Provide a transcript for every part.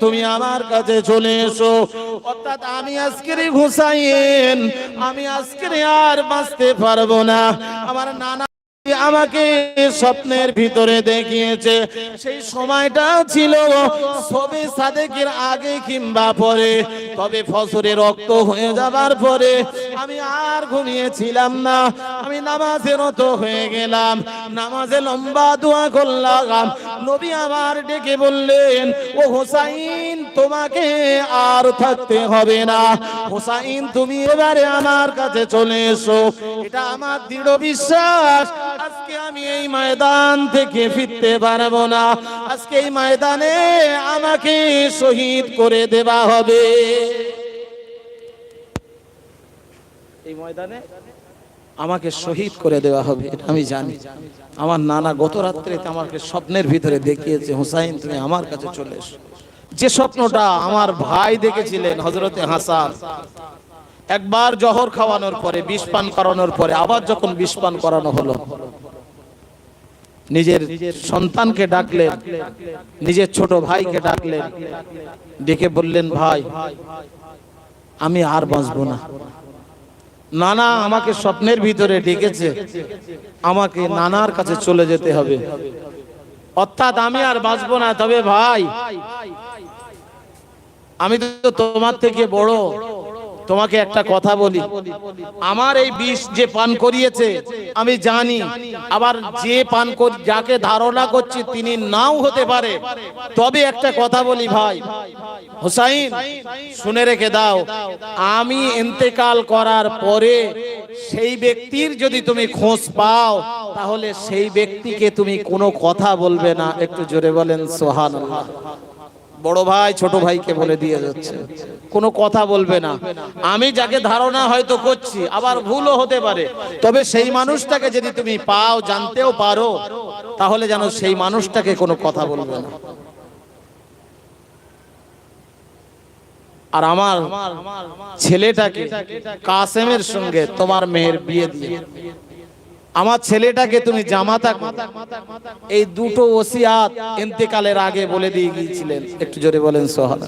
তুমি আমার কাছে চলে এসো। অর্থাৎ আমি আজকের হুসাইন, আমি আজকের আর বাঁচতে পারব না। আমার নানা আমাকে স্বপ্নের ভিতরে দেখিয়েছে। সেই সময়টা ছিল সবে সাদেকের আগে কিংবা পরে। তবে ফসরে রক্ত হয়ে যাবার পরে আমি আর ঘুমিয়েছিলাম না। আমি নামাজের হয়ে গেলাম। নামাজে লম্বা দোয়া করলাম। নবী আমার ডেকে বললেন, ও হোসাইন, তোমাকে আর থাকতে হবে না। হোসাইন, তুমি এবারে আমার কাছে চলে এসো। এটা আমার দৃঢ় বিশ্বাস। আজকে আমি এই ময়দান থেকে ফিরতে পারব না। আজকে এই ময়দানে আমাকে শহীদ করে দেওয়া হবে। এই ময়দানে আমাকে শহীদ করে দেওয়া হবে, এটা আমি জানি। আমার নানা গত রাত্রে আমাকে স্বপ্নের ভিতরে দেখিয়েছে, হুসাইন, তুমি আমার কাছে চলে এসো। যে স্বপ্নটা আমার ভাই দেখেছিলেন হজরতে হাসান। একবার জহর খাওয়ানোর পরে, বিষ পান করানোর পরে, আবার যখন বিষ পান করানো হলো, নিজের সন্তানকে ডাকলেন, নিজের ছোট ভাইকে ডাকলেন, ডেকে বললেন, ভাই, আমি আর বাঁচবো না। নানা আমাকে স্বপ্নের ভিতরে ডেকেছে। আমাকে নানার কাছে চলে যেতে হবে। অর্থাৎ আমি আর বাঁচবো না। তবে ভাই, আমি তো তোমার থেকে বড়। তোমাকে একটা কথা বলি। আমার এই বিষ যে পান করিয়েছে, আমি জানি। আবার যে পান যাকে ধারণা করছি তিনি নাও হতে পারে। তবে একটা কথা বলি ভাই। হোসাইন, শুনে রেখে দাও। আমি ইন্তেকাল করার পরে সেই ব্যক্তির যদি তুমি খোঁজ পাও, তাহলে সেই ব্যক্তিকে তুমি কোনো কথা বলবে না। একটু জোরে বলেন সোহান বড় ভাই, ছোট ভাইকে বলে দিয়ে যাচ্ছে। কোনো কথা বলবে না। আমি যাকে ধারণা হয়তো করছি, আবার ভুলও হতে পারে। তবে সেই মানুষটাকে যদি তুমি পাও, জানতেও পারো, তাহলে যেন সেই মানুষটাকে কোনো কথা বলবে না। আর আমার ছেলেটাকে কাসেমের সঙ্গে তোমার মেয়ের বিয়ে দিয়ে। আমার ছেলেটাকে তুমি জামাতা এই দুটো ওসিয়াত ইন্তেকালের আগে বলে দিয়ে গিয়েছিলেন। একটু জোরে বলেন সোহান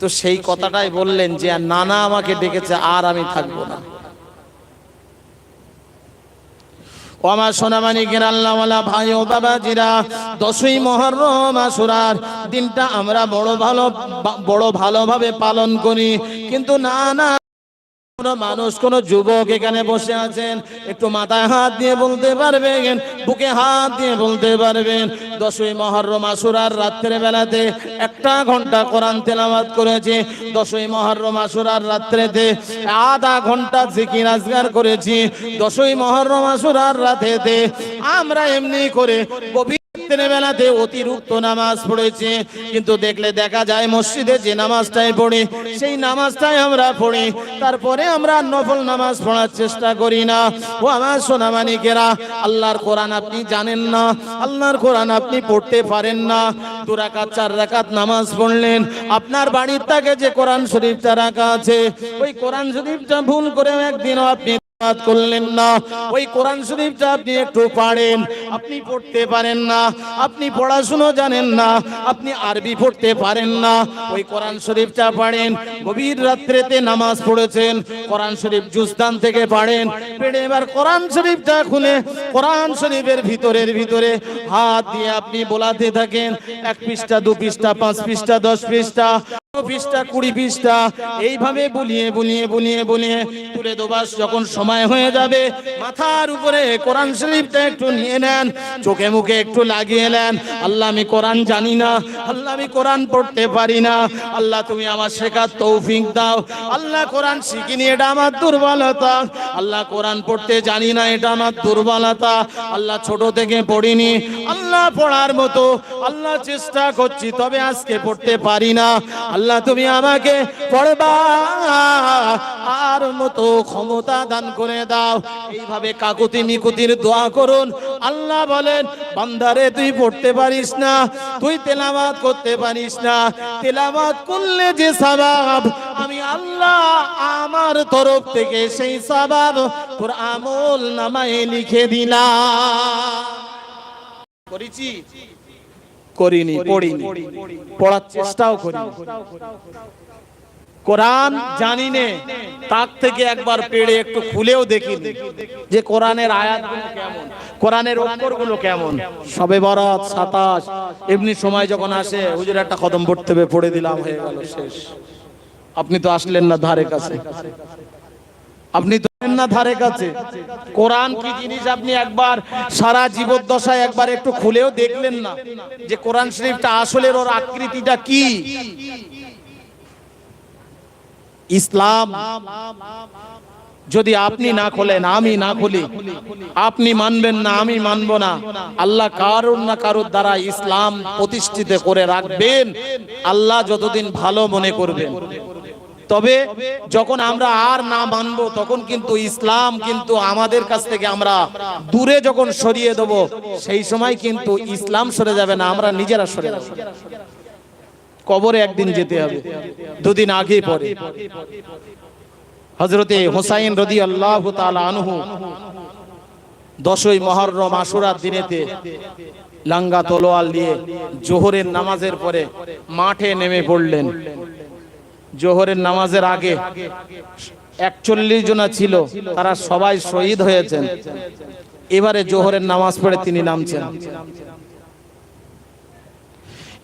তো সেই কথাটাই বললেন যে নানা আমাকে ডেকেছে, আর আমি থাকব না। দিনটা আমরা বড় ভালো, বড় ভালোভাবে পালন করি। কিন্তু না না মানুষ, কোন যুবক এখানে বসে আছেন, একটু মাথায় হাত দিয়ে বলতে পারবেন, বুকে হাত দিয়ে বলতে পারবেন। দশই মহরম আসুরার রাত্রে বেলাতে একটা ঘণ্টা কোরআন তেলাওয়াত করেছে। দশই মহরম আসুরার রাত্রেতে আধা ঘণ্টা জিকির আজগার করেছি। দশই মহরম আসুরার রাতেতে আমরা এমনি করে গভীর রাত্রের বেলাতে অতিরিক্ত নামাজ পড়েছে। কিন্তু দেখলে দেখা যায় মসজিদে যে নামাজটাই পড়ি, সেই নামাজটাই আমরা পড়ি। তারপরে আমরা নফল নামাজ পড়ার চেষ্টা করি না। ও আমার সোনামানিকেরা, আল্লাহর কোরআন আপনি জানেন না, আল্লাহর কোরআন আপনি পড়তে পারেন না। দু রাকাত, চার রাকাত নামাজ পড়লেন, আপনার বাড়ির তাকে যে কোরআন শরীফটা রাখা আছে, ওই কোরআন শরীফটা ভুল করে একদিনও আপনি তেলাওয়াত করলেন না। ওই কোরআন শরীফটা আপনি একটু পারেন। আপনি পড়তে পারেন না। আপনি পড়াশুনো জানেন না। আপনি আরবি পড়তে পারেন না। ওই কোরআন শরীফটা পারেন। গভীর রাত্রেতে নামাজ পড়েছেন। কোরআন শরীফ জুস্তান থেকে পারেন। পেড়ে এবার কোরআন শরীফটা খুলে কোরআন শরীফের ভিতরের ভিতরে হাত দিয়ে আপনি বোলাতে থাকেন। এক পৃষ্ঠা, দু পৃষ্ঠা, পাঁচ পৃষ্ঠা, দশ পৃষ্ঠা। পৃষ্ঠা কুড়ি পৃষ্ঠা এইভাবে বুলিয়ে বুলিয়ে বুলিয়ে বুলিয়ে তুলে দোবাস যখন সময় হয়ে যাবে, মাথার উপরে কোরআন শরীফটা একটু নিয়ে নেন, চোখে মুখে একটু লাগিয়ে নেন। আল্লাহ, আমি কোরআন জানি না, আল্লাহ, আমি কোরআন পড়তে পারি না। আল্লাহ, তুমি আমার শেখার তৌফিক দাও। আল্লাহ, কোরআন শিখিনি এটা আমার দুর্বলতা। আল্লাহ, কোরআন পড়তে জানি না, এটা আমার দুর্বলতা। আল্লাহ, ছোট থেকে পড়িনি আল্লাহ, পড়ার মতো। আল্লাহ, চেষ্টা করছি, তবে আজকে পড়তে পারি না। আল্লাহ তুমি আমাকে পড়বা। আর মতো ক্ষমতা দান করে দাও। এইভাবে কাকুতি মিকুতির দোয়া করুন। আল্লাহ বলেন, বান্দারে, তুই পড়তে পারিস না, তুই তেলাবাদ করতে পারিস না। তেলাবাদ করলে যে সাবাব আমি আল্লাহ আমার তরফ থেকে সেই সাবাব তোর আমল নামায় লিখে দিলাম। করেছি। করিনি, পড়িনি। পড়ার চেষ্টাও করি কোরআন জানি নে, তার থেকে একবার পেড়ে একটু খুলেও দেখি যে কোরআনের আয়াতগুলো কেমন, কোরআনের অক্ষরগুলো কেমন। সবে বরাত সাতাশ, এমনি সময় যখন আসে, হুজুর একটা খতম পড়তে হবে, পড়ে দিলাম, হয়ে গেল, শেষ। আপনি তো আসলেন না ধারে কাছে। আপনি তো না ধারে কাছে। কোরআন কি জিনিস আপনি একবার সারা জীবদ্দশায় একবার একটু খুলেও দেখলেন না? যে কোরআন শরীফটা আসলে ওর আকৃতিটা কি? ইসলাম। যদি আপনি না খোলেন, আমি না খুলি। আপনি মানবেন না, আমি মানব না। আল্লাহ কারুর না কারুর দ্বারা ইসলাম প্রতিষ্ঠিত করে রাখবেন। আল্লাহ যতদিন ভালো মনে করবেন। তবে যখন আমরা আর না মানব, তখন কিন্তু ইসলাম কিন্তু আমাদের কাছ থেকে আমরা দূরে যখন সরিয়ে দেব, সেই সময় কিন্তু ইসলাম সরে যাবে না, আমরা নিজেরা সরে যাব। কবরে একদিন যেতে হবে, দুদিন আগে পরে। হজরতে হোসাইন রদি আল্লাহ আনহু দশই মহরম আশুরার দিনেতে লাঙ্গা তলোয়াল দিয়ে জোহরের নামাজের পরে মাঠে নেমে পড়লেন। জোহরের নামাজের আগে একচল্লিশ জনা ছিল, তারা সবাই শহীদ হয়েছেন। এবারে জোহরের নামাজ পড়ে তিনি নামছেন।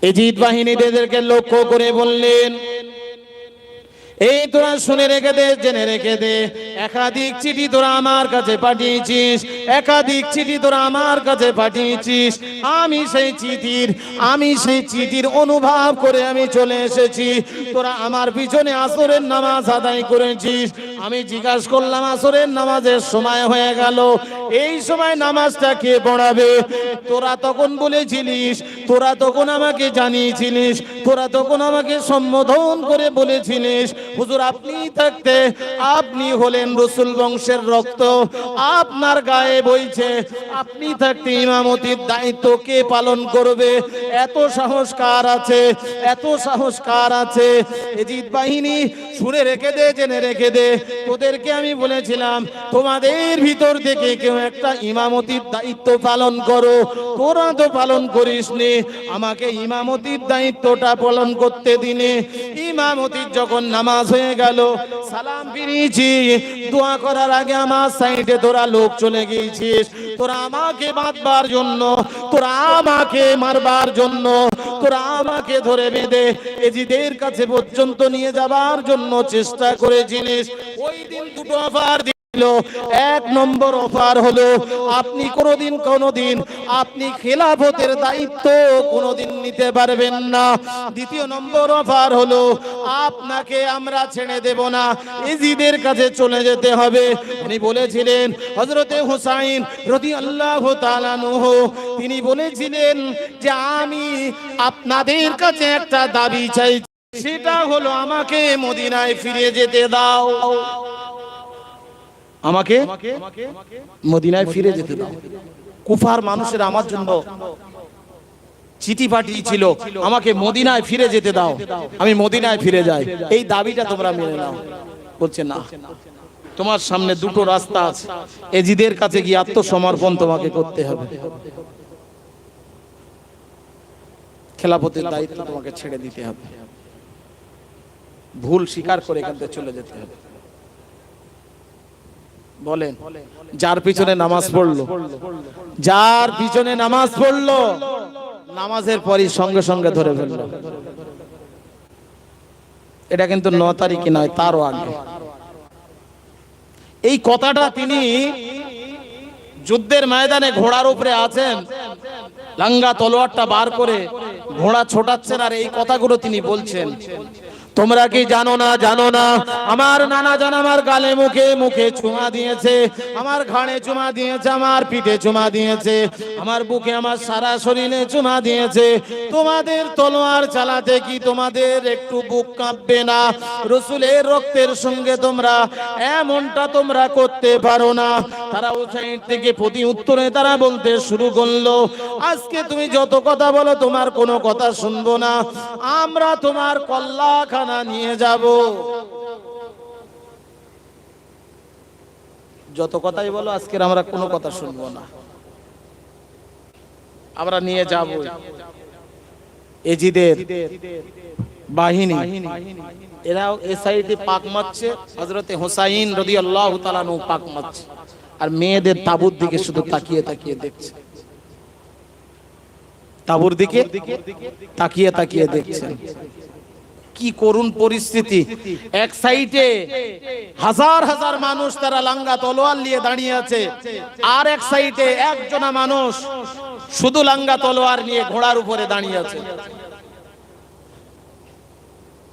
এজিদ বাহিনীদেরকে লক্ষ্য করে বললেন এই তোরা শুনে রেখে দে, জেনে রেখে দে। একাধিক চিঠি তোরা আমার কাছে পাঠিয়েছিস, একাধিক চিঠি তোরা আমার কাছে পাঠিয়েছিস। আমি সেই চিঠির, আমি সেই চিঠির অনুভব করে আমি চলে এসেছি। তোরা আমার পিছনে আসরের নামাজ আদায় করেছিস আমি জিজ্ঞাসা করলাম, আসরের নামাজের সময় হয়ে গেল। এই সময় নামাজটা কে পড়াবে? তোরা তখন বলেছিলিস, তোরা তখন আমাকে জানিয়েছিলিস, তোরা তখন আমাকে সম্বোধন করে বলেছিলিস। হুজুর, আপনি থাকতে আপনি হলেন রসুল বংশের রক্ত। আপনার গায়ে বইছে, আপনি থাকতে ইমামতির দায়িত্ব কে পালন করবে? এত সাহসকার আছে, এত সাহসকার আছে। এজিদ বাহিনী, শুনে রেখে দে, জেনে রেখে দে। তোদেরকে আমি বলেছিলাম, তোমাদের ভিতর থেকে কেউ একটা ইমামতির দায়িত্ব পালন করো। তোরা তো পালন করিস আমাকে ইমামতির দায়িত্বটা পালন করতে দিনে। ইমামতির যখন নামাজ হয়ে গেল, সালাম ফিরিয়েছি, দোয়া করার আগে আমার সাইডে তোরা লোক চলে গিয়েছিস। তোরা আমাকে বাঁধবার জন্য, তোরা আমাকে মারবার জন্য, তোরা আমাকে ধরে বেঁধে এজিদের কাছে পর্যন্ত নিয়ে যাবার জন্য চেষ্টা করেছিলিস। ওই দিন দুটো অফার এক নম্বর অফার হলো, আপনি কোনোদিন কোনোদিন আপনি খেলাফতের দায়িত্ব কোনোদিন নিতে পারবেন না। দ্বিতীয় নম্বর অফার হলো, আপনাকে আমরা ছেড়ে দেব না এজিদের কাছে চলে যেতে হবে। উনি বলেছিলেন হজরতে হুসাইন রদি আল্লাহ তিনি বলেছিলেন যে আমি আপনাদের কাছে একটা দাবি চাই, সেটা হলো আমাকে মদিনায় ফিরে যেতে দাও। আমাকে মদিনায় ফিরে যেতে দাও। কুফার মানুষের আমার জন্য চিঠি পাঠিয়েছিল, আমাকে মদিনায় ফিরে যেতে দাও। আমি মদিনায় ফিরে যাই। এই দাবিটা তোমরা মেনে নাও। বলছে, না। তোমার সামনে দুটো রাস্তা আছে। এজিদের কাছে গিয়ে আত্মসমর্পণ তোমাকে করতে হবে। খেলাফতের দায়িত্ব তোমাকে ছেড়ে দিতে হবে। ভুল স্বীকার করে এখান থেকে চলে যেতে হবে। বলেন, যার পিছনে নামাজ পড়ল। যার পিছনে নামাজ পড়ল, নামাজের পরই সঙ্গে সঙ্গে ধরে ফেলল। এটা কিন্তু ন তারিখে নয়, তারও আগে। এই কথাটা তিনি যুদ্ধের ময়দানে ঘোড়ার উপরে আছেন, লাঙ্গা তলোয়ারটা বার করে ঘোড়া ছোটাচ্ছেন, আর এই কথাগুলো তিনি বলছেন। তোমরা কি জানো না জানো না? আমার নানা জান আমার গালে মুখে মুখে চুমা দিয়েছে, আমার ঘাড়ে চুমা দিয়েছে, আমার পিঠে চুমা দিয়েছে, আমার বুকে, আমার সারা শরীরে চুমা দিয়েছে। তোমাদের তলোয়ার চালাতে কি তোমাদের একটু বুক কাঁপবে না? রসুলের রক্তের সঙ্গে তোমরা এমনটা তোমরা করতে পারো না। তারা ও সাইড থেকে প্রতি উত্তরে তারা বলতে শুরু করল, আজকে তুমি যত কথা বলো, তোমার কোনো কথা শুনব না। আমরা তোমার কল্লাখানা নিয়ে যাব। যত কথাই বলো, আজকের আমরা কোনো কথা শুনব না। আমরা নিয়ে যাব এজিদের বাহিনী। এরাও এ সাইডে পাক মারছে হজরতে হোসাইন রদি আল্লাহ তালানু পাক মারছে। আর মেয়েদের তাবুর দিকে শুধু তাকিয়ে তাকিয়ে দেখছে। তাবুর দিকে তাকিয়ে তাকিয়ে দেখছেন কি করুণ পরিস্থিতি। এক সাইডে হাজার হাজার মানুষ তারা লাঙ্গা তলোয়ার নিয়ে দাঁড়িয়ে আছে, আর এক সাইডে একজনা মানুষ শুধু লাঙ্গা তলোয়ার নিয়ে ঘোড়ার উপরে দাঁড়িয়ে আছে।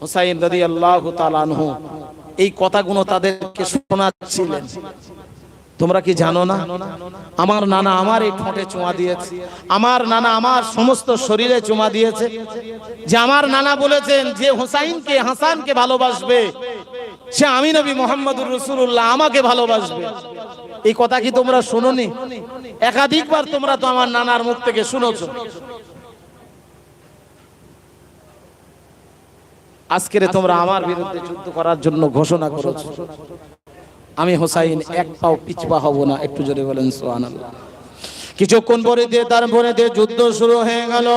হুসাইন রাদি আল্লাহ তালানহ এই কথাগুলো তাদেরকে শোনাচ্ছিলেন। তোমরা কি জানো না? আমার নানা আমার এই ঠোঁটে চুমা দিয়েছে। আমার নানা আমার সমস্ত শরীরে চুমা দিয়েছে। যে আমার নানা বলেছেন যে হোসাইনকে, হাসানকে ভালোবাসবে, সে আমি নবী মোহাম্মদুর রসুল্লাহ আমাকে ভালোবাসবে। এই কথা কি তোমরা শুনোনি? একাধিকবার তোমরা তো আমার নানার মুখ থেকে শুনেছো। আজকের তোমরা আমার বিরুদ্ধে যুদ্ধ করার জন্য ঘোষণা করেছ। আমি হোসাইন এক পাও পিছপা হব না, একটু জোরে বলেন সোহান কিছুক্ষণ পরে দিয়ে তারপরে দিয়ে যুদ্ধ শুরু হয়ে গেল।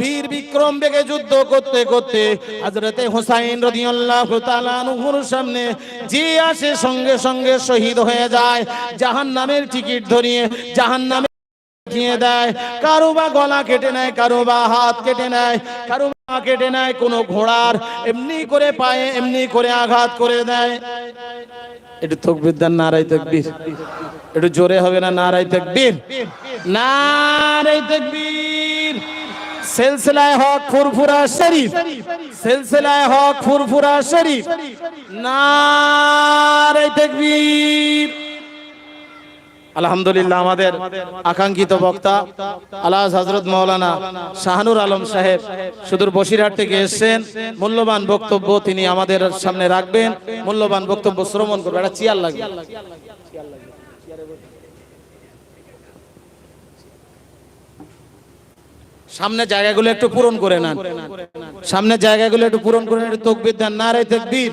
বীর বিক্রম বেগে যুদ্ধ করতে করতে হাজরতে হোসাইন রাদিয়াল্লাহু তাআলা আনহুর সামনে যে আসে সঙ্গে সঙ্গে শহীদ হয়ে যায়। জাহান্নামের টিকিট ধরিয়ে জাহান্নামে দিয়ে দেয়। কারও বা গলা কেটে নেয়, কারও বা হাত কেটে নেয়, কারও বা কেটে নেয় কোনো ঘোড়ার। এমনি করে পায়ে, এমনি করে আঘাত করে দেয়। একটু তকবির দেন নারাই তকবির। একটু জোরে হবে না নারাই তকবির? নারাই তকবির। সিলসিলায় হক ফুরফুরা শরীফ। সিলসিলায় হক ফুরফুরা শরীফ। নারাই তকবির। আলহামদুলিল্লাহ আমাদের আকাঙ্ক্ষিত বক্তা আল্লাহ হজরত মৌলানা শাহানুর আলম সাহেব সুদূর বসিরহাট থেকে এসেছেন। মূল্যবান বক্তব্য তিনি আমাদের সামনে রাখবেন। মূল্যবান বক্তব্য শ্রবণ করবেন। একটা চেয়ার লাগবে। সামনে জায়গাগুলো একটু পূরণ করে নেন। সামনে জায়গাগুলো একটু পূরণ করে নেন, তকবির দেন। নারে তকবীর।